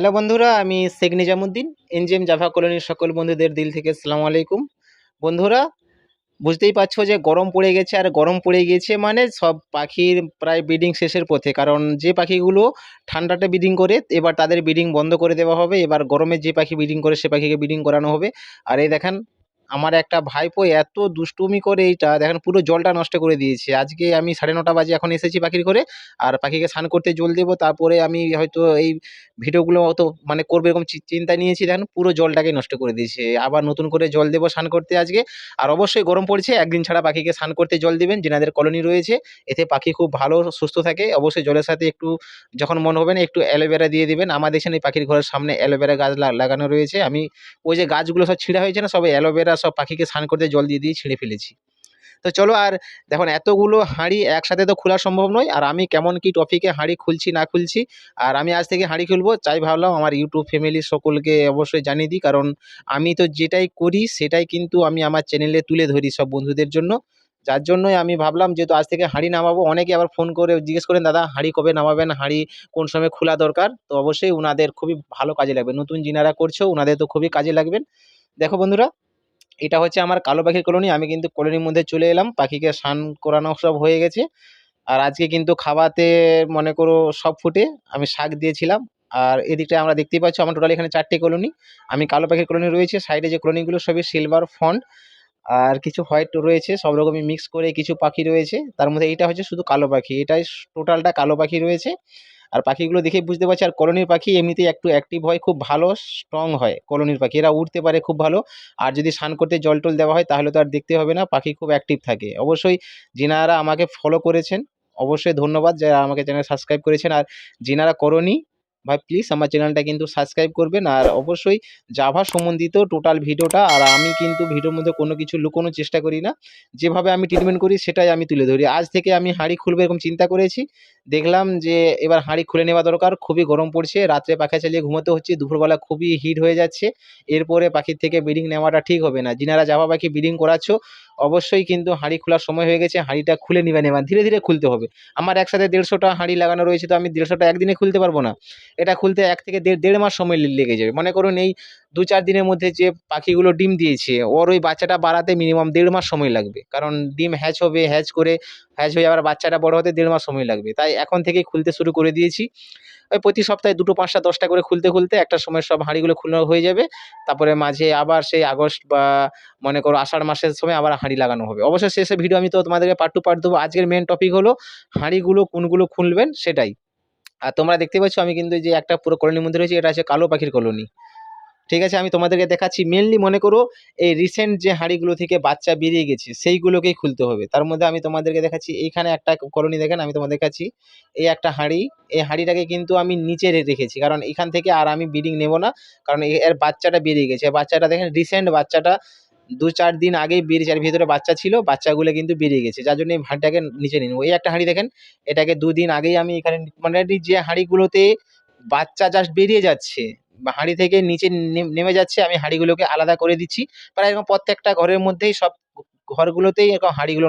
Hello বন্ধুরা, আমি Sheikh Nizamuddin, NGM Java কলোনির সকল বন্ধুদের দিল থেকে সালাম আলাইকুম। বন্ধুরা, বুঝতেই পারছ যে গরম পড়ে গেছে, আর গরম পড়ে গিয়েছে মানে সব পাখির প্রায় ব্রিডিং শেষের পথে। কারণ যে পাখিগুলো ঠান্ডাতে ব্রিডিং করে, এবার তাদের ব্রিডিং বন্ধ করে দেওয়া হবে। এবার গরমে যে পাখি ব্রিডিং করে, সে পাখিকে ব্রিডিং করানো হবে। আর এই দেখেন আমার একটা ভাইপো এত দুষ্টুমি করে এইটা, দেখেন পুরো জলটা নষ্ট করে দিয়েছে। আজকে আমি সাড়ে নটা বাজে এখন এসেছি পাখির করে আর পাখিকে স্নান করতে জল দেবো, তারপরে আমি হয়তো এই ভিডিওগুলো অত মানে করবে এরকম চিন্তা নিয়েছি, দেখেন পুরো জলটাকে নষ্ট করে দিয়েছে। আবার নতুন করে জল দেবো স্নান করতে আজকে, আর অবশ্যই গরম পড়ছে, একদিন ছাড়া পাখিকে স্নান করতে জল দেবেন, যেনাদের কলোনি রয়েছে, এতে পাখি খুব ভালো, সুস্থ থাকে, অবশ্যই জলের সাথে একটু, যখন মন হবে না, একটু অ্যালোভেরা দিয়ে দেবেন। দেখছেন এই পাখির ঘরের সামনে অ্যালোভেরা গাছ লাগানো রয়েছে, আমি, ওই যে গাছগুলো সব ছিঁড়া হয়েছে না, সব অ্যালোভেরা সব পাখিকে স্নান করতে জল দিয়ে দিয়ে ছিঁড়ে ফেলেছি। তো চলো আর দেখুন এতগুলো হাঁড়ি একসাথে তো খোলা সম্ভব নয়, আর আমি কেমন কি টপিকে হাঁড়ি খুলছি না খুলছি, আর আমি আজ থেকে হাঁড়ি খুলবো চাই ভাবলাম আমার ইউটিউব ফ্যামিলির সকলকে অবশ্যই জানিয়ে দিই, কারণ আমি তো যেটাই করি সেটাই কিন্তু আমি আমার চ্যানেলে তুলে ধরি সব বন্ধুদের জন্য। যার জন্যই আমি ভাবলাম যেহেতু আজ থেকে হাঁড়ি নামাবো অনেকে আবার ফোন করে জিজ্ঞেস করেন, দাদা, হাঁড়ি কবে নামাবেন? হাঁড়ি কোন সময় খোলা দরকার? তো অবশ্যই ওনাদের খুবই ভালো কাজে লাগবে। নতুন যিনারা করছ ওনাদের তো খুবই কাজে লাগবেন। দেখো বন্ধুরা এটা হচ্ছে আমার কালো পাখির কলোনি, আমি কিন্তু কলোনির মধ্যে চলে এলাম, পাখিকে স্নান করানো সব হয়ে গেছে। আর আজকে কিন্তু খাওয়াতে মনে করো সব ফুটে, আমি শাক দিয়েছিলাম। আর এদিকটায় আমরা দেখতেই পাচ্ছি, আমার টোটাল এখানে চারটে কলোনি। আমি কালো পাখির কলোনি রয়েছে, সাইডে যে কলোনিগুলো সবই সিলভার ফন্ট আর কিছু হোয়াইট রয়েছে, সব রকমই মিক্স করে কিছু পাখি রয়েছে। তার মধ্যে এইটা হচ্ছে শুধু কালো পাখি, এটাই টোটালটা কালো পাখি রয়েছে। আর পাখিগুলো দেখে বুঝতে পারছি, আর কলোনির পাখি এমনিতেই একটু অ্যাক্টিভ হয়, খুব ভালো স্ট্রং হয় কলোনির পাখি। এরা উঠতে পারে খুব ভালো, আর যদি স্নান করতে জল টল দেওয়া হয় তাহলে তো আর দেখতে হবে না, পাখি খুব অ্যাক্টিভ থাকে। অবশ্যই যিনারা আমাকে ফলো করেছেন, অবশ্যই ধন্যবাদ যারা আমাকে চ্যানেল সাবস্ক্রাইব করেছেন। আর যিনারা করনি, ভাই প্লিজ আমার চ্যানেলটা কিন্তু সাবস্ক্রাইব করবেন। আর অবশ্যই জাভা সম্বন্ধিত টোটাল ভিডিওটা, আর আমি কিন্তু ভিডিওর মধ্যে কোনো কিছু লুকোনোর চেষ্টা করি না। যেভাবে আমি ট্রিটমেন্ট করি সেটাই আমি তুলে ধরি। আজ থেকে আমি হাঁড়ি খুলবো এরকম চিন্তা করেছি দেখলাম যে এবার হাঁড়ি খুলে নেওয়া দরকার, খুবই গরম পড়ছে, রাত্রে পাখা চালিয়ে ঘুমোতে হচ্ছে, দুপুরবেলা খুবই হিট হয়ে যাচ্ছে, এরপরে পাখির থেকে ব্রিডিং নেওয়াটা ঠিক হবে না। যিনারা জাভা পাখি ব্রিডিং করাচ্ছ, অবশ্যই কিন্তু হাঁড়ি খোলার সময় হয়ে গেছে, হাঁড়িটা খুলে নেবেন এবার ধীরে ধীরে খুলতে হবে। আমার একসাথে দেড়শোটা হাঁড়ি লাগানো রয়েছে, তো আমি দেড়শোটা একদিনে খুলতে পারব না। এটা খুলতে এক থেকে দেড় দেড় মাস সময় লেগে যাবে। মনে করুন এই দু চার দিনের মধ্যে যে পাখিগুলো ডিম দিয়েছে, ওর ওই বাচ্চাটা বাড়াতে মিনিমাম দেড় মাস সময় লাগবে। কারণ ডিম হ্যাচ হবে হ্যাচ করে হ্যাচ হয়ে আবার বাচ্চাটা বড় হতে দেড় মাস সময় লাগবে। তাই এখন থেকেই খুলতে শুরু করে দিয়েছি। ওই প্রতি সপ্তাহে দুটো, পাঁচটা, দশটা করে খুলতে খুলতে একটা সময় সব হাঁড়িগুলো খুলে হয়ে যাবে। তারপরে মাঝে আবার সেই আগস্ট বা মনে করো আষাঢ় মাসের সময় আবার হাঁড়ি লাগানো হবে। অবশ্যই শেষে ভিডিও আমি তো তোমাদেরকে পার্ট টু পার্ট দেবো আজকের মেন টপিক হলো হাঁড়িগুলো কোনগুলো খুলবেন সেটাই। আর তোমরা দেখতে পাচ্ছ আমি কিন্তু যে একটা পুরো কলোনির মধ্যে রয়েছে, এটা হচ্ছে কালো পাখির কলোনি ঠিক আছে? আমি তোমাদেরকে দেখাচ্ছি। মেনলি মনে করো, এই রিসেন্ট যে হাঁড়িগুলো থেকে বাচ্চা বেরিয়ে গেছে, সেইগুলোকেই খুলতে হবে। তার মধ্যে আমি তোমাদেরকে দেখাচ্ছি, এইখানে একটা কলোনি দেখেন, আমি তোমাদের দেখাচ্ছি। এই একটা হাঁড়ি, এই হাঁড়িটাকে কিন্তু আমি নিচে রেখেছি। কারণ এখান থেকে আর আমি ব্রিডিং নেব না, কারণ এর বাচ্চাটা বেরিয়ে গেছে। বাচ্চাটা দেখেন রিসেন্ট বাচ্চাটা দু চার দিন আগেই বেরিয়েছে আর ভিতরে বাচ্চা ছিল, বাচ্চাগুলো কিন্তু বেরিয়ে গেছে। যার জন্য এই হাঁড়িটাকে নিচে নিয়ে নেব। এই একটা হাঁড়ি দেখেন, এটাকে দুদিন আগেই আমি এখানে মানে যে হাঁড়িগুলোতে বাচ্চা জাস্ট বেরিয়ে যাচ্ছে। হাঁড়ি থেকে নিচে নেম- যাচ্ছে, আমি হাঁড়িগুলোকে আলাদা করে দিচ্ছি। প্রায় এরকম প্রত্যেকটা ঘরের মধ্যেই সব ঘরগুলোতেই এরকম হাঁড়িগুলো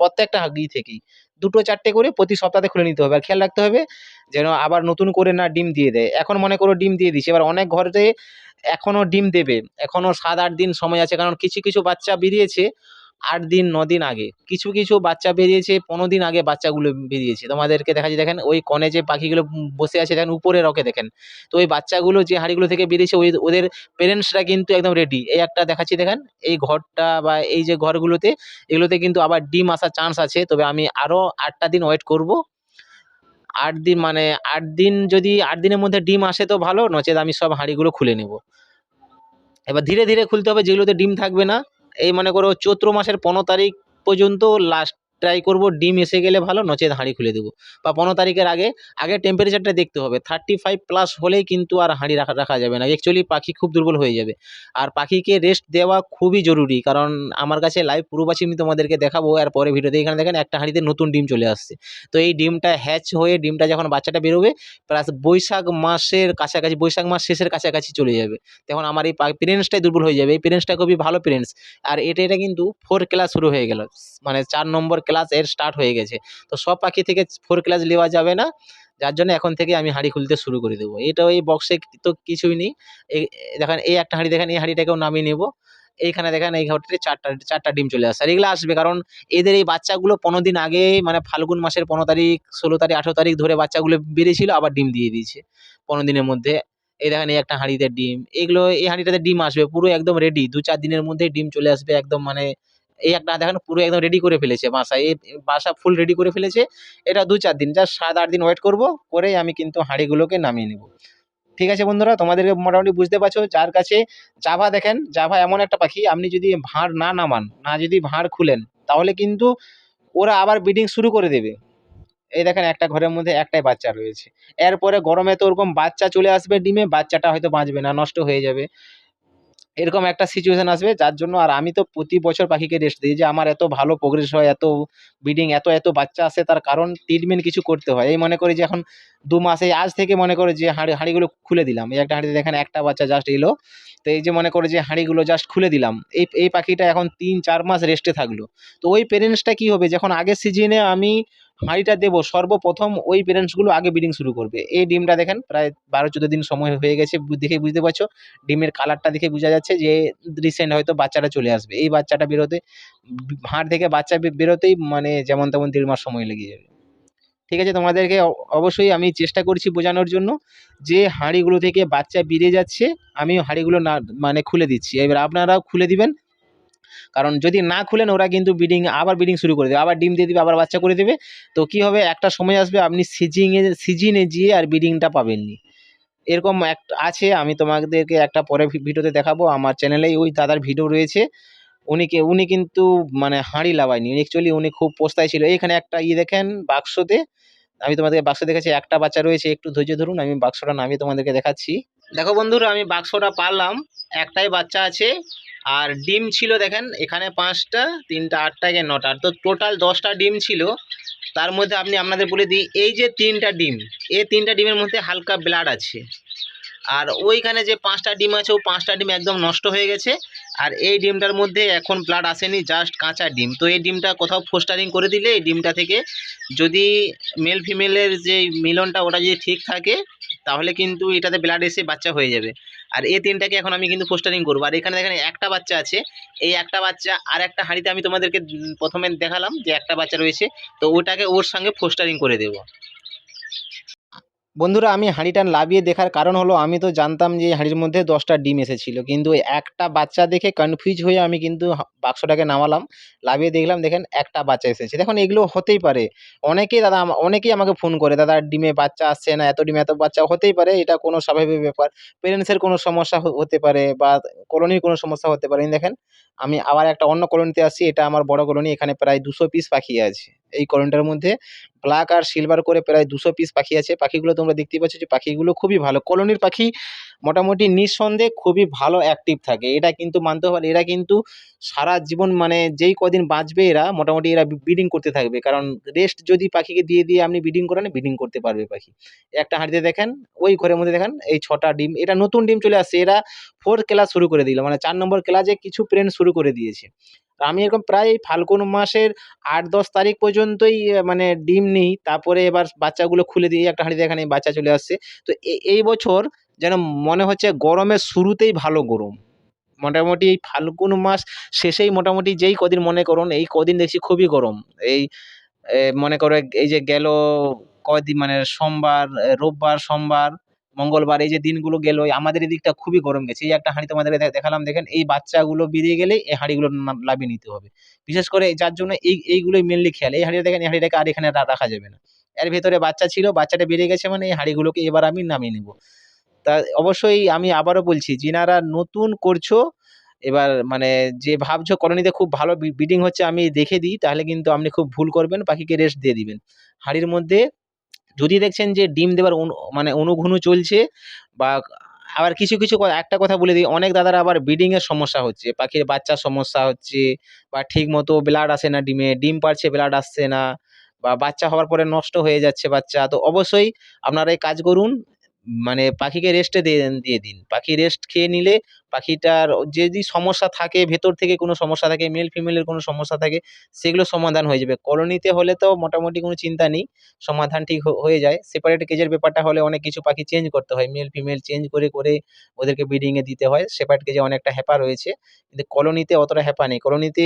প্রত্যেকটা হাঁড়ি থেকেই দুটো চারটে করে প্রতি সপ্তাহে খুলে নিতে হবে। আর খেয়াল রাখতে হবে যেন আবার নতুন করে না ডিম দিয়ে দেয়। এখন মনে করো ডিম দিয়ে দিচ্ছে এবার অনেক ঘরে এখনও ডিম দেবে। এখনও সাত আট দিন সময় আছে। কারণ কিছু কিছু বাচ্চা বেরিয়েছে। আট দিন, ন দিন আগে। কিছু কিছু বাচ্চা বেরিয়েছে, পনেরো দিন আগে বাচ্চাগুলো বেরিয়েছে। তোমাদেরকে দেখা যায় দেখেন, ওই কনে যে পাখিগুলো বসে আছে, দেখেন, উপরে রকে, দেখেন। তো ওই বাচ্চাগুলো যে হাঁড়িগুলো থেকে বেরিয়েছে, ওই, ওদের পেরেন্টসরা কিন্তু একদম রেডি এই একটা দেখাচ্ছি, দেখেন, এই ঘরটা বা এই যে ঘরগুলোতে, এগুলোতে কিন্তু আবার ডিম আসার চান্স আছে। তবে আমি আরও আটটা দিন ওয়েট করব। আট দিন মানে আট দিন যদি আট দিনের মধ্যে ডিম আসে তো ভালো, নচেত আমি সব হাঁড়িগুলো খুলে নেব। এবার ধীরে ধীরে খুলতে হবে, যেগুলোতে ডিম থাকবে না। এই মনে করো চৈত্র মাসের পনেরো তারিখ পর্যন্ত লাস্ট ট্রাই করব, ডিম এসে গেলে ভালো নচেত হাঁড়ি খুলে দেবো। বা পনেরো তারিখের আগে আগে টেম্পারেচারটা দেখতে হবে। থার্টি ফাইভ প্লাস হলেই কিন্তু আর হাঁড়ি রাখা রাখা যাবে না। অ্যাকচুয়ালি পাখি খুব দুর্বল হয়ে যাবে। আর পাখিকে রেস্ট দেওয়া খুবই জরুরি। কারণ আমার কাছে লাইভ পূর্বাচি আমি তোমাদেরকে দেখাবো। আর পরে ভিডিওতে এখানে দেখেন একটা হাঁড়িতে নতুন ডিম চলে আসছে। তো এই ডিমটা হ্যাচ হয়ে, ডিমটা যখন বাচ্চাটা বেরোবে প্লাস বৈশাখ মাসের কাছাকাছি, বৈশাখ মাস শেষের কাছাকাছি চলে যাবে। তখন আমার এই পেরেন্টসটাই দুর্বল হয়ে যাবে। এই পেরেন্টসটা খুবই ভালো পেরেন্টস আর এটা এটা কিন্তু ফোর ক্লাস শুরু হয়ে গেল। মানে চার নম্বর ক্লাস এর স্টার্ট হয়ে গেছে। তো সব পাখি থেকে ফোর ক্লাস নেওয়া যাবে না। যার জন্য এখন থেকে আমি হাঁড়ি খুলতে শুরু করে দেবো। এটা এই বক্সে তো কিছুই নেই। দেখেন, এই একটা হাঁড়ি, দেখেন, এই হাঁড়িটাকেও নামিয়ে নেব। এইখানে, দেখেন, এই ঘরটিতে চারটা চারটা ডিম চলে আসছে আর এগুলো আসবে কারণ এদের এই বাচ্চাগুলো পনেরো দিন আগে মানে ফাল্গুন মাসের পনেরো তারিখ, ষোলো তারিখ, আঠেরো তারিখ ধরে বাচ্চাগুলো বেরিয়েছিল, আবার ডিম দিয়ে দিয়েছে পনেরো দিনের মধ্যে। এই দেখেন, এই একটা হাঁড়িতে ডিম। এগুলো, এই হাঁড়িটাতে ডিম আসবে, পুরো একদম রেডি দু চার দিনের মধ্যেই ডিম চলে আসবে, একদম মানে এই একটা দেখেন পুরো একদম রেডি করে ফেলেছে বাসা। এই বাসা ফুল রেডি করে ফেলেছে। এটা দু চার দিন জাস্ট সাত আট দিন ওয়েট করব করেই আমি কিন্তু হাঁড়িগুলোকে নামিয়ে নেব। ঠিক আছে বন্ধুরা, তোমাদেরকে মোটামুটি বুঝতে পারছ, যার কাছে জাভা দেখেন, জাভা এমন একটা পাখি, আপনি যদি ভাঁড় না নামান, না যদি ভাঁড় খুলেন, তাহলে কিন্তু ওরা আবার ব্রিডিং শুরু করে দেবে। এই দেখেন একটা ঘরের মধ্যে একটাই বাচ্চা রয়েছে। এরপরে গরমে তো ওরকম বাচ্চা চলে আসবে ডিমে, বাচ্চাটা হয়তো বাঁচবে না, নষ্ট হয়ে যাবে। এরকম একটা সিচুয়েশন আসবে, যার জন্য আর আমি তো প্রতি বছর পাখিকে রেস্ট দিই যে আমার এত ভালো প্রোগ্রেস হয়, এত ব্রিডিং এত এত বাচ্চা আসে, তার কারণ ট্রিটমেন্ট কিছু করতে হয়। এই মনে করি যে এখন দু মাসে, আজ থেকে মনে করে যে হাঁড়ি, হাঁড়িগুলো খুলে দিলাম। এই একটা হাঁড়িতে দেখেন একটা বাচ্চা জাস্ট এলো। তো এই যে মনে করে যে হাঁড়িগুলো জাস্ট খুলে দিলাম। এই এই পাখিটা এখন তিন, চার মাস রেস্টে থাকল। তো ওই পেরেন্টসটা কী হবে? যখন আগের সিজনে আমি হাঁড়িটা দেবো, সর্বপ্রথম ওই পেরেন্টসগুলো আগে ব্রিডিং শুরু করবে। এই ডিমটা দেখেন, প্রায় বারো, চোদ্দ দিন সময় হয়ে গেছে দেখে বুঝতে পারছ? ডিমের কালারটা দেখে বোঝা যাচ্ছে যে রিসেন্ট হয়তো বাচ্চাটা চলে আসবে। এই বাচ্চাটা বেরোতে, হাঁড় থেকে বাচ্চা বেরোতেই মানে যেমন তেমন দেড় মাস সময় লেগে যাবে। ঠিক আছে, তোমাদেরকে অবশ্যই আমি চেষ্টা করছি বোঝানোর জন্য যে হাঁড়িগুলো থেকে বাচ্চা বেরিয়ে যাচ্ছে আমি হাঁড়িগুলো না মানে খুলে দিচ্ছি। এবার আপনারাও খুলে দিবেন কারণ যদি না খুলেন, ওরা কিন্তু ব্রিডিং আবার ব্রিডিং শুরু করে দেবে, আবার ডিম দিয়ে দেবে, আবার বাচ্চা করে দেবে। তো কী হবে? একটা সময় আসবে, আপনি সিজিংয়ে সিজিনে গিয়ে আর ব্রিডিংটা পাবেননি। এরকম এক, আছে, আমি তোমাদেরকে একটা পরে ভিডিওতে দেখাবো। আমার চ্যানেলেই ওই দাদার ভিডিও রয়েছে। উনি কি, উনি কিন্তু মানে হাঁড়ি লাগায়নি। অ্যাকচুয়ালি উনি খুব পোস্তায় ছিল। এখানে একটা ইয়ে দেখেন বাক্সতে আমি তোমাদেরকে বাক্স দেখাচ্ছি। একটা বাচ্চা রয়েছে, একটু ধৈর্য ধরুন, আমি বাক্সটা নামিয়ে তোমাদেরকে দেখাচ্ছি। দেখো বন্ধুরা, আমি বাক্সটা পারলাম। একটাই বাচ্চা আছে, আর ডিম ছিল দেখেন, এখানে পাঁচটা, তিনটা, আটটা, এখানে নটা। তো টোটাল দশটা ডিম ছিল। তার মধ্যে আপনি আপনাদের বলে দিই, এই যে তিনটা ডিম এই তিনটা ডিমের মধ্যে হালকা ব্লাড আছে। আর ওইখানে যে পাঁচটা ডিম আছে, ও পাঁচটা ডিম একদম নষ্ট হয়ে গেছে। আর এই ডিমটার মধ্যে এখন ব্লাড আসেনি জাস্ট কাঁচা ডিম। তো এই ডিমটা কোথাও ফোস্টারিং করে দিলে, এই ডিমটা থেকে যদি মেল ফিমেলের যে মিলনটা, ওটা যদি ঠিক থাকে, তাহলে কিন্তু এটাতে ব্লাড এসে বাচ্চা হয়ে যাবে। আর এই তিনটাকে এখন আমি কিন্তু পোস্টারিং করব। আর এখানে দেখেন একটা বাচ্চা আছে। এই একটা বাচ্চা আর একটা হাঁড়িতে আমি তোমাদেরকে প্রথমে দেখালাম যে একটা বাচ্চা রয়েছে। তো ওটাকে ওর সঙ্গে পোস্টারিং করে দেবো। বন্ধুরা, আমি হাঁড়িটা লাভিয়ে দেখার কারণ হলো, আমি তো জানতাম যে হাঁড়ির মধ্যে দশটা ডিম এসেছিল। কিন্তু একটা বাচ্চা দেখে কনফিউজ হয়ে আমি কিন্তু বাক্সটাকে নামালাম, লাভিয়ে দেখলাম, দেখেন একটা বাচ্চা এসেছে। দেখুন, এগুলো হতেই পারে। অনেকেই দাদা অনেকেই আমাকে ফোন করে, দাদা, ডিমে বাচ্চা আসছে না, এত ডিমে, এত বাচ্চা। হতেই পারে, এটা কোনো স্বাভাবিক ব্যাপার। পেরেন্টসের কোনো সমস্যা হতে পারে বা কলোনির কোনো সমস্যা হতে পারে। দেখেন, আমি আবার একটা অন্য কলোনিতে আসছি, এটা আমার বড় কলোনি এখানে প্রায় দুশো পিস পাখি আছে। এই কলোনিটার মধ্যে। ব্ল্যাক আর সিলভার করে প্রায় দুশো পিস পাখি আছে। পাখিগুলো তোমরা দেখতেই পাচ্ছ যে পাখিগুলো খুবই ভালো। কলোনির পাখি মোটামুটি নিঃসন্দেহে খুবই ভালো অ্যাক্টিভ থাকে। এটা কিন্তু মানতে হবে, এরা কিন্তু সারা জীবন মানে যেই কদিন বাঁচবে এরা, মোটামুটি এরা ব্রিডিং করতে থাকবে। কারণ রেস্ট যদি পাখিকে দিয়ে দিয়ে আপনি ব্রিডিং করান ব্রিডিং করতে পারবে পাখি। একটা হাঁড়িতে দেখেন, ওই ঘরের মধ্যে দেখেন, এই ছটা ডিম, এটা নতুন ডিম চলে আসছে, এরা ফোর ক্লাস শুরু করে দিল মানে চার নম্বর ক্লাসে কিছু প্রেন শুরু করে দিয়েছে। আমি এরকম প্রায় ফাল্গুন মাসের আট দশ তারিখ পর্যন্তই মানে ডিম নিই, তারপরে এবার বাচ্চাগুলো খুলে দিয়ে একটা হাঁড়িতে এখানে বাচ্চা চলে আসছে। তো এই বছর যেন মনে হচ্ছে গরমের শুরুতেই ভালো গরম। মোটামুটি এই ফাল্গুন মাস শেষেই মোটামুটি যেই কদিন মনে করুন, এই কদিন দেখছি খুবই গরম। এই মনে করো এই যে গেল কদিন মানে সোমবার রোববার, সোমবার, মঙ্গলবার, এই যে দিনগুলো গেল আমাদের এদিকটা খুবই গরম গেছে। এই একটা হাঁড়ি তোমাদের দেখালাম, দেখেন এই বাচ্চাগুলো বেরিয়ে গেলেই এই হাঁড়িগুলো নামিয়ে নিতে হবে। বিশেষ করে যার জন্য এই, এইগুলোই মেনলি খেয়াল। এই হাঁড়িটা দেখেন, এই হাঁড়িটাকে আর এখানে রাখা যাবে না। এর ভেতরে বাচ্চা ছিল, বাচ্চাটা বেরিয়ে গেছে মানে এই হাঁড়িগুলোকে এবার আমি নামিয়ে নেব। তা অবশ্যই আমি আবারও বলছি, যিনারা নতুন করছ, এবার মানে যে ভাবছ কলোনিতে খুব ভালো ব্রিডিং হচ্ছে আমি দেখে দিই, তাহলে কিন্তু আপনি খুব ভুল করবেন পাখিকে রেস্ট দিয়ে দিবেন। হাঁড়ির মধ্যে যদি দেখছেন যে ডিম দেওয়ার মানে অনুঘুনু চলছে বা আবার কিছু কিছু একটা কথা বলে দিই, অনেক দাদার আবার ব্রিডিংয়ের সমস্যা হচ্ছে, পাখির বাচ্চার সমস্যা হচ্ছে বা ঠিক মতো ব্লাড আসে না ডিমে, ডিম পারছে ব্লাড আসছে না বা বাচ্চা হওয়ার পরে নষ্ট হয়ে যাচ্ছে বাচ্চা, তো অবশ্যই আপনারা এই কাজ করুন মানে পাখিকে রেস্টে দিয়ে দিয়ে দিন। পাখি রেস্ট খেয়ে নিলে পাখিটার যদি সমস্যা থাকে, ভেতর থেকে কোনো সমস্যা থাকে মেল ফিমেলের কোনো সমস্যা থাকে, সেগুলো সমাধান হয়ে যাবে। কলোনিতে হলে তো মোটামুটি কোনো চিন্তা নেই, সমাধান ঠিক হয়ে যায়। সেপারেট কেজের ব্যাপারটা হলে অনেক কিছু পাখি চেঞ্জ করতে হয়। মেল ফিমেল চেঞ্জ করে করে ওদেরকে ব্রিডিংয়ে দিতে হয়। সেপারেট কেজে অনেকটা হ্যাপা রয়েছে। কিন্তু কলোনিতে অতটা হ্যাপা নেই। কলোনিতে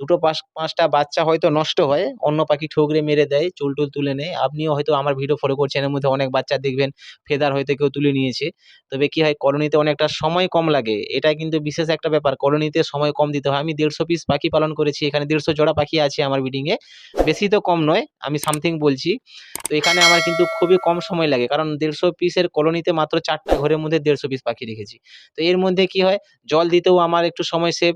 দুটো পাঁচ, পাঁচটা বাচ্চা হয়তো নষ্ট হয়। অন্য পাখি ঠোকরে মেরে দেয়, চুল টুল তুলে নেয়। আপনিও হয়তো আমার ভিডিও ফলো করছেন, এর মধ্যে অনেক বাচ্চা দেখবেন ফেদার হয়তো কেউ তুলে নিয়েছে। তবে কি হয়, কলোনিতে অনেকটা সময় কম লাগে। এটা কিন্তু বিশেষ একটা ব্যাপার। কলোনিতে সময় কম দিতে হয়। আমি দেড়শো পিস পাখি পালন করেছি। এখানে দেড়শো জোড়া পাখি আছে আমার ব্রিডিংয়ে বেশি তো কম নয়, আমি সামথিং বলছি। তো এখানে আমার কিন্তু খুবই কম সময় লাগে। কারণ দেড়শো পিসের কলোনিতে মাত্র চারটা ঘরের মধ্যে দেড়শো পিস পাখি রেখেছি। তো এর মধ্যে কি হয়? জল দিতেও আমার একটু সময় সেভ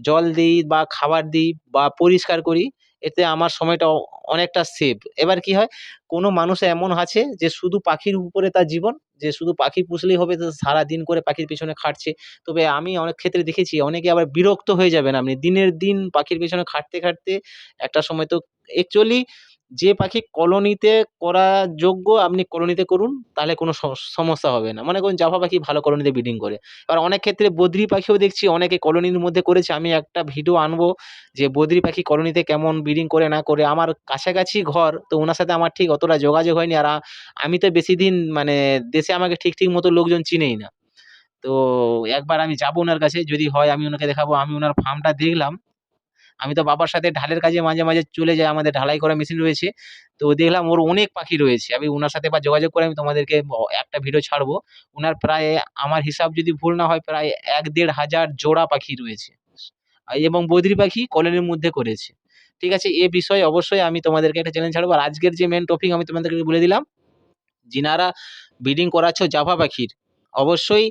জল দিই বা খাবার দিই বা পরিষ্কার করি। এতে আমার সময়টা অনেকটা সেভ এবার কি হয়, কোনো মানুষ এমন আছে যে শুধু পাখির উপরে তার জীবন, যে শুধু পাখি পুষলেই হবে তো সারাদিন করে পাখির পিছনে খাটছে। তবে আমি অনেক ক্ষেত্রে দেখেছি, অনেকে আবার বিরক্ত হয়ে যাবেন আপনি। দিনের দিন পাখির পিছনে খাটতে খাটতে একটা সময় তো অ্যাকচুয়ালি যে পাখি কলোনিতে করা যোগ্য, আপনি কলোনিতে করুন, তাহলে কোনো সমস্যা হবে না। মনে করুন জাভা পাখি ভালো কলোনিতে ব্রিডিং করে। এবার অনেক ক্ষেত্রে বদ্রি পাখিও দেখছি, অনেকে কলোনির মধ্যে করেছে। আমি একটা ভিডিও আনব যে বদ্রি পাখি কলোনিতে কেমন ব্রিডিং করে, না করে। আমার কাছাকাছি ঘর, তো ওনার সাথে আমার ঠিক অতটা যোগাযোগ হয়নি। আর আমি তো বেশি দিন মানে দেশে আমাকে ঠিক ঠিক মতো লোকজন চিনেই না। তো একবার আমি যাব ওনার কাছে, যদি হয় আমি ওনাকে দেখাবো। আমি ওনার ফার্মটা দেখলাম আমি তো বাবার সাথে ঢালের কাজে মাঝে মাঝে চলে যাই, আমাদের ঢালাই করা মেশিন রয়েছে। তো দেখলাম ওর অনেক পাখি রয়েছে। আমি ওনার সাথে বা যোগাযোগ করে আমি তোমাদেরকে একটা ভিডিও ছাড়বো। ওনার প্রায়, আমার হিসাব যদি ভুল না হয়, প্রায় এক দেড় হাজার জোড়া পাখি রয়েছে। এবং বদ্রি পাখি কলোনির মধ্যে করেছে। ঠিক আছে, এ বিষয়ে অবশ্যই আমি তোমাদেরকে একটা চ্যালেঞ্জ ছাড়বো। আর আজকের যে মেন টপিক আমি তোমাদেরকে বলে দিলাম, যিনারা ব্রিডিং করাচ্ছ জাভা পাখির, অবশ্যই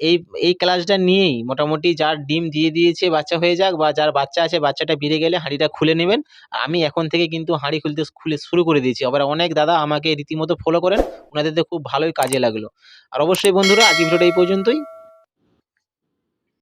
এই এই ক্লাসটা নিয়েই মোটামুটি যার ডিম দিয়ে দিয়েছে বাচ্চা হয়ে যাক বা যার বাচ্চা আছে, বাচ্চাটা বেড়ে গেলে হাঁড়িটা খুলে নেবেন। আমি এখন থেকে কিন্তু হাঁড়ি খুলতে খুলে শুরু করে দিয়েছি। আবার অনেক দাদা আমাকে রীতিমতো ফলো করেন, ওনাদের তো খুব ভালোই কাজে লাগল। আর অবশ্যই বন্ধুরা, আজকের ভিডিওটা এই পর্যন্তই।